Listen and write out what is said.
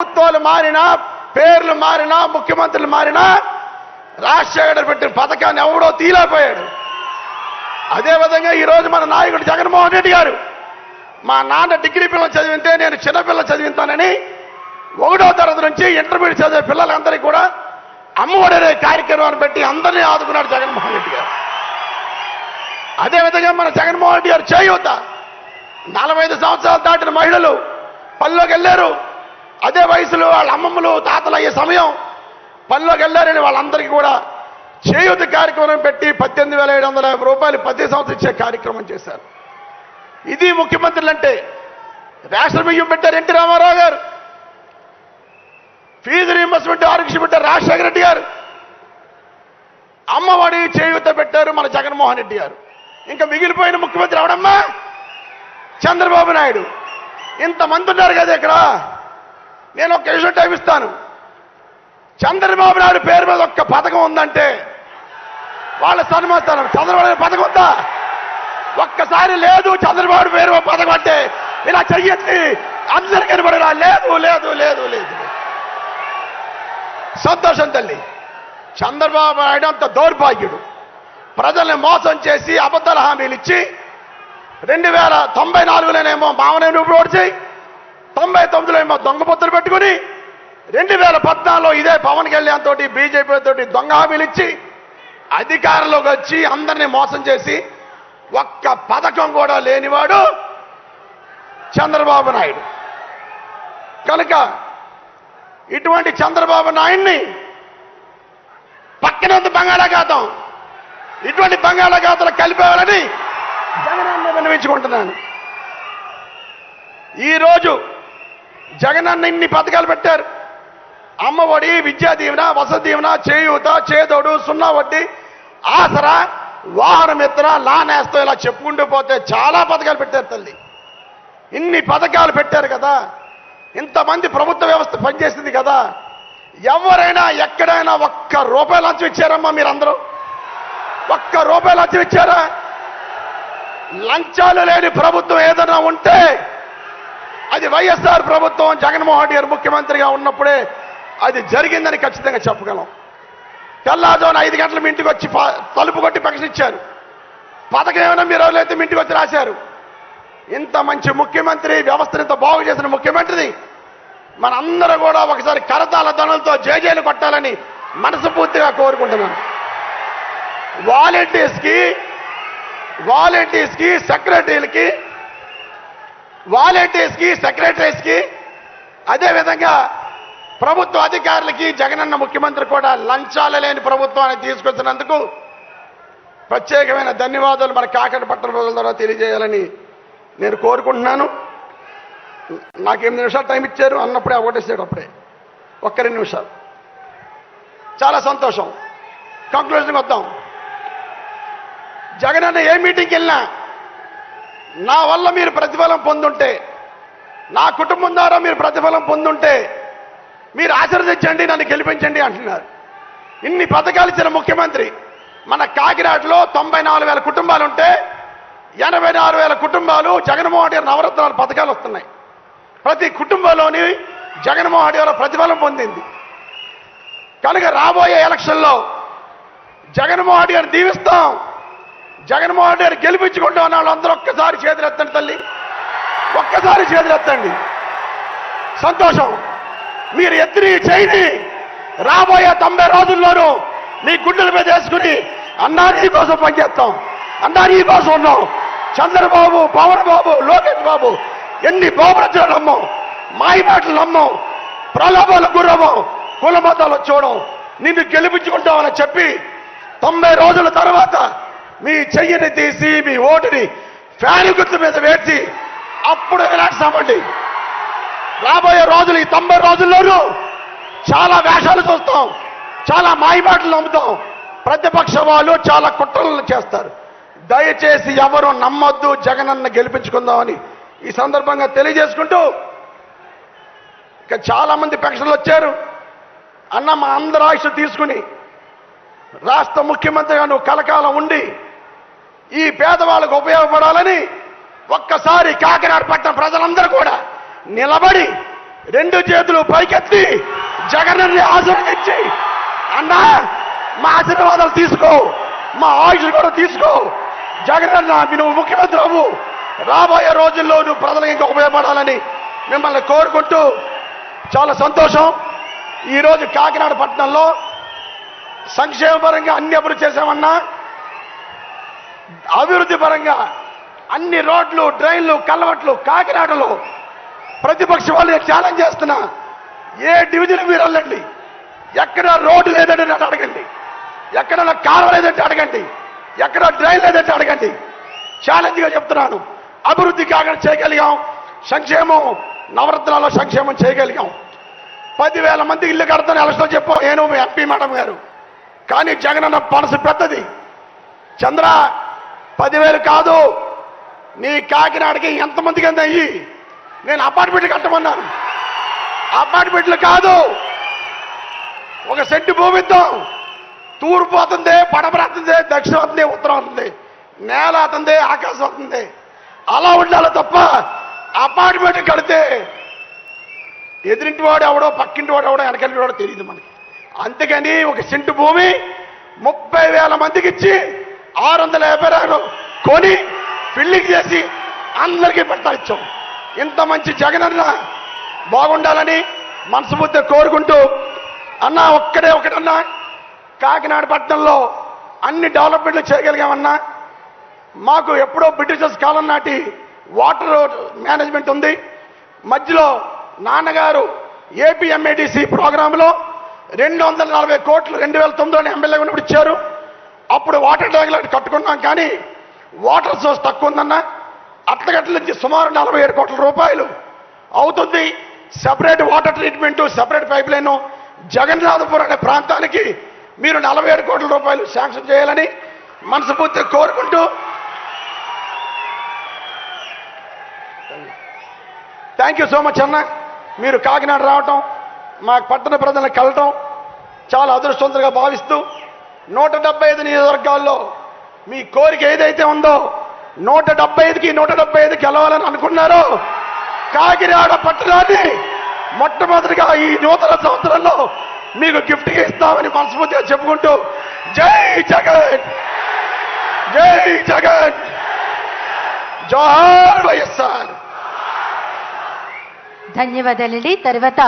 ప్రభుత్వాలు మారినా పేర్లు మారినా ముఖ్యమంత్రులు మారినా రాజశేఖర్ పెట్టిన పథకాన్ని ఎవడో తీలేకపోయాడు అదేవిధంగా ఈరోజు మన నాయకుడు జగన్మోహన్ రెడ్డి గారు మా నాన్న డిగ్రీ పిల్లలు చదివితే నేను చిన్నపిల్ల చదివితానని ఒకటో తరగతి నుంచి ఇంటర్మీడియట్ చదివే పిల్లలందరికీ కూడా అమ్మఒడి కార్యక్రమాన్ని పెట్టి అందరినీ ఆదుకున్నాడు జగన్మోహన్ రెడ్డి గారు. అదేవిధంగా మన జగన్మోహన్ రెడ్డి గారు చేయూత. నలభై ఐదు సంవత్సరాలు దాటిన మహిళలు పనిలోకి వెళ్ళారు. అదే వయసులో వాళ్ళ అమ్మమ్మలు తాతలు అయ్యే సమయం. పనిలోకి వెళ్ళారని వాళ్ళందరికీ కూడా చేయూత కార్యక్రమం పెట్టి పద్దెనిమిది వేల ఏడు వందల యాభై రూపాయలు ప్రతి సంవత్సరం ఇచ్చే కార్యక్రమం చేశారు. ఇది ముఖ్యమంత్రులు అంటే రేషన్ బియ్యం పెట్టారు ఎన్టీ రామారావు గారు. ఫీజు రీంబర్స్మెంట్ ఆరోగ్యం పెట్టారు రాజశేఖర రెడ్డి గారు. అమ్మఒడి చేయూత పెట్టారు మన జగన్మోహన్ రెడ్డి గారు. ఇంకా మిగిలిపోయిన ముఖ్యమంత్రి ఎవడమ్మా? చంద్రబాబు నాయుడు. ఇంతమంది ఉన్నారు కదా ఇక్కడ. నేను ఒక విషయం టైం ఇస్తాను. చంద్రబాబు నాయుడు పేరు మీద ఒక్క పథకం ఉందంటే వాళ్ళ సన్మాస్తాను చంద్రబాబు పథకం ఉందా? ఒక్కసారి లేదు చంద్రబాబు పేరు పథకం అంటే ఇలా చెయ్యొద్ది. అందరు కనబడరా లేదు లేదు లేదు లేదు. సంతోషం తల్లి. చంద్రబాబు నాయుడు అంత దౌర్భాగ్యుడు. ప్రజల్ని మోసం చేసి అబద్ధాల హామీలు ఇచ్చి రెండు వేల తొంభై నాలుగులోనేమో మామనేని ఓడిచి తొంభై తొమ్మిదిలో ఏమో దొంగ పొత్తులు పెట్టుకుని రెండు వేల పద్నాలుగులో ఇదే పవన్ కళ్యాణ్ తోటి బీజేపీ తోటి దొంగ హామీలు ఇచ్చి అధికారంలోకి వచ్చి అందరినీ మోసం చేసి ఒక్క పథకం కూడా లేనివాడు చంద్రబాబు నాయుడు. కనుక ఇటువంటి చంద్రబాబు నాయుడిని పక్కనంత బంగాళాఖాతం. ఇటువంటి బంగాళాఖాతలు కలిపేవాలని జగనాన్ని విన్నవించుకుంటున్నాను ఈరోజు జగనన్న ఇన్ని పథకాలు పెట్టారు. అమ్మఒడి విద్యా దీవెన వసతి దీవెన చేయూత చేదోడు సున్నా వడ్డీ ఆసరా వాహనం మిత్ర లానేస్తో ఇలా చెప్పుకుంటూ పోతే చాలా పథకాలు పెట్టారు తల్లి. ఇన్ని పథకాలు పెట్టారు కదా. ఇంతమంది ప్రభుత్వ వ్యవస్థ పనిచేసింది కదా. ఎవరైనా ఎక్కడైనా ఒక్క రూపాయి లంచం ఇచ్చారమ్మా మీరందరూ? ఒక్క రూపాయి లంచం ఇచ్చారా? లంచాలు లేని ప్రభుత్వం ఏదైనా ఇది వైఎస్ఆర్ ప్రభుత్వం జగన్మోహన్ రెడ్డి గారు ముఖ్యమంత్రిగా ఉన్నప్పుడే అది జరిగిందని ఖచ్చితంగా చెప్పగలం. తెల్లారుజామున ఐదు గంటల మీ ఇంటికి వచ్చి తలుపు కొట్టి ప్రకటించారు పథకం ఏమైనా మీరు ఎవరైతే మీ ఇంటికి వచ్చి రాశారు. ఇంత మంచి ముఖ్యమంత్రి వ్యవస్థను ఇంత బాగు చేసిన ముఖ్యమంత్రిది మనందరూ కూడా ఒకసారి కరతాల ధనులతో జేజేలు కొట్టాలని మనస్ఫూర్తిగా కోరుకుంటున్నాను. వాలంటీర్స్కి వాలంటీర్స్కి సెక్రటరీలకి వాలంటీర్స్కి సెక్రటరీస్కి అదేవిధంగా ప్రభుత్వ అధికారులకి జగనన్న ముఖ్యమంత్రి కూడా లంచాలు లేని ప్రభుత్వాన్ని తీసుకొచ్చినందుకు ప్రత్యేకమైన ధన్యవాదాలు మన కాకటపట్నం పట్టణ ప్రజల ద్వారా తెలియజేయాలని నేను కోరుకుంటున్నాను. నాకు ఎనిమిది నిమిషాలు టైం ఇచ్చారు అన్నప్పుడే ఒకటేసేటప్పుడే ఒక్క రెండు నిమిషాలు. చాలా సంతోషం. కంక్లూజన్కి వద్దాం. జగనన్న ఏ మీటింగ్కి వెళ్ళినా నా వల్ల మీరు ప్రతిఫలం పొందుంటే నా కుటుంబం ద్వారా మీరు ప్రతిఫలం పొందుంటే మీరు ఆశీర్వదించండి నన్ను గెలిపించండి అంటున్నారు. ఇన్ని పథకాలు ఇచ్చిన ముఖ్యమంత్రి మన కాకినాడలో తొంభై నాలుగు వేల కుటుంబాలు ఉంటే ఎనభై నాలుగు వేల కుటుంబాలు జగన్మోహన్ రెడ్డి నవరత్నాలు పథకాలు వస్తున్నాయి. ప్రతి కుటుంబంలోని జగన్మోహన్ రెడ్డి గారు ప్రతిఫలం పొందింది. కనుక రాబోయే ఎలక్షన్లో జగన్మోహన్ రెడ్డి గారిని దీవిస్తాం. జగన్మోహన్ రెడ్డి గారిని గెలిపించుకుంటాం వాళ్ళందరూ ఒక్కసారి చేతులెత్తండి తల్లి. ఒక్కసారి చేతులెత్తండి. సంతోషం. మీరు ఎత్తిని చేయని రాబోయే తొంభై రోజుల్లోనూ మీ గుండెల మీద వేసుకుని అన్నారీ కోసం పనిచేస్తాం. అన్నారీ కోసం ఉన్నాం. చంద్రబాబు పవన్ బాబు లోకేష్ బాబు ఎన్ని బాబులు నమ్మం. మాయ మాటలు నమ్మం. ప్రలోభాలు గురవం కుల మతాలు చూడం. నిన్ను గెలిపించుకుంటామని చెప్పి తొంభై రోజుల తర్వాత మీ చెయ్యిని తీసి మీ ఓటుని ఫ్యాన్ గుర్తు మీద వేసి అప్పుడు విలాసామండి రాబోయే రోజులు ఈ తొంభై రోజుల్లోనూ చాలా వేషాలు చూస్తాం చాలా మాయమాటలు నమ్ముతాం. ప్రతిపక్ష వాళ్ళు చాలా కుట్రలు చేస్తారు. దయచేసి ఎవరు నమ్మొద్దు జగనన్న గెలిపించుకుందామని ఈ సందర్భంగా తెలియజేసుకుంటూ ఇక చాలా మంది పెన్షన్లు వచ్చారు. అన్న మా అందరి ఆయుష్ తీసుకుని రాష్ట్ర ముఖ్యమంత్రిగా నువ్వు కలకాలం ఉండి ఈ పేదవాళ్ళకు ఉపయోగపడాలని ఒక్కసారి కాకినాడ పట్టణ ప్రజలందరూ కూడా నిలబడి రెండు చేతులు పైకెత్తి జగన్ని ఆశీర్వదించి అన్నా మా ఆశీర్వాదాలు తీసుకో మా ఆయుష్ కూడా తీసుకో. జగనన్న నువ్వు ముఖ్యమంత్రి అవ్వు. రాబోయే రోజుల్లో నువ్వు ప్రజలకు ఇంకా ఉపయోగపడాలని మిమ్మల్ని కోరుకుంటూ చాలా సంతోషం. ఈరోజు కాకినాడ పట్టణంలో సంక్షేమపరంగా అన్ని అభివృద్ధి చేశామన్నా అభివృద్ధి పరంగా అన్ని రోడ్లు డ్రైన్లు కలవట్లు కాకినాడలో ప్రతిపక్ష వాళ్ళు నేను ఛాలెంజ్ చేస్తున్నా. ఏ డివిజన్ మీరు వెళ్ళండి. ఎక్కడ రోడ్డు లేదంటే నన్ను అడగండి. ఎక్కడ కాలువ లేదంటే అడగండి. ఎక్కడ డ్రైన్ లేదంటే అడగండి. ఛాలెంజ్గా చెప్తున్నాను. అభివృద్ధి కాకుండా చేయగలిగాం. సంక్షేమం నవరత్నాల్లో సంక్షేమం చేయగలిగాం. పదివేల మంది ఇల్లు కడతాను ఎలక్షన్ చెప్పాం. నేను ఎంపీ మేడం గారు. కానీ జగనన్న మనసు పెద్దది. చంద్ర పదివేలు కాదు. నీ కాకినాడకి ఎంతమందికి అంత అయ్యి? నేను అపార్ట్మెంట్లు కట్టమన్నాను. అపార్ట్మెంట్లు కాదు. ఒక సెంటు భూమి ఇద్దాం. తూర్పు అవుతుంది పడమర అవుతుంది దక్షిణం అవుతుంది ఉత్తరం అవుతుంది నేల అవుతుంది ఆకాశం అవుతుంది అలా ఉండాలి తప్ప అపార్ట్మెంట్ కడితే ఎదిరింటి వాడు ఎవడో పక్కింటి వాడు ఎవడో వెనకంటి వాడో తెలియదు మనకి. అందుకని ఒక సెంటు భూమి ముప్పై వేల మందికి ఇచ్చి ఆరు వందల యాభై రూపాయలు కొని బిల్డింగ్ చేసి అందరికీ పెడతా ఇచ్చాం. ఇంత మంచి జగనన్న బాగుండాలని మనసుబుద్ధి కోరుకుంటూ అన్నా ఒక్కడే ఒకటన్నా కాకినాడ పట్టణంలో అన్ని డెవలప్మెంట్లు చేయగలిగామన్నా. మాకు ఎప్పుడో బ్రిటిషర్స్ కాలం నాటి వాటర్ మేనేజ్మెంట్ ఉంది. మధ్యలో నాన్నగారు ఏపీఎంఏడిసి ప్రోగ్రాంలో రెండు వందల నలభై కోట్లు రెండు వేల తొమ్మిదిలో ఎమ్మెల్యే ఉన్నప్పుడు ఇచ్చారు. అప్పుడు వాటర్ ట్యాంకులు కట్టుకున్నాం కానీ వాటర్ సోర్స్ తక్కువ ఉందన్న అట్లగట్ల నుంచి సుమారు నలభై ఏడు కోట్ల రూపాయలు అవుతుంది. Separate water treatment separate pipeline Jagannathapuram అనే ప్రాంతానికి మీరు నలభై ఏడు కోట్ల రూపాయలు శాంక్షన్ చేయాలని మనస్ఫూర్తిగా కోరుకుంటూ థ్యాంక్ యూ సో మచ్ అన్న. మీరు కాకినాడ రావటం మా పట్టణ ప్రజలను కలటం చాలా అదృష్టవంతంగా భావిస్తూ నూట డెబ్బై ఐదు నియోజకవర్గాల్లో మీ కోరిక ఏదైతే ఉందో నూట డెబ్బై ఐదుకి నూట డెబ్బై ఐదు గెలవాలని అనుకున్నారో కాకినాడ పట్టణాన్ని మొట్టమొదటిగా ఈ నూతన సంవత్సరంలో మీకు గిఫ్ట్ ఇస్తామని మనస్ఫూర్తిగా చెప్పుకుంటూ జై జగన్! జై జగన్! జోహార్ వైఎస్ఆర్! ధన్యవాదాలండి. తర్వాత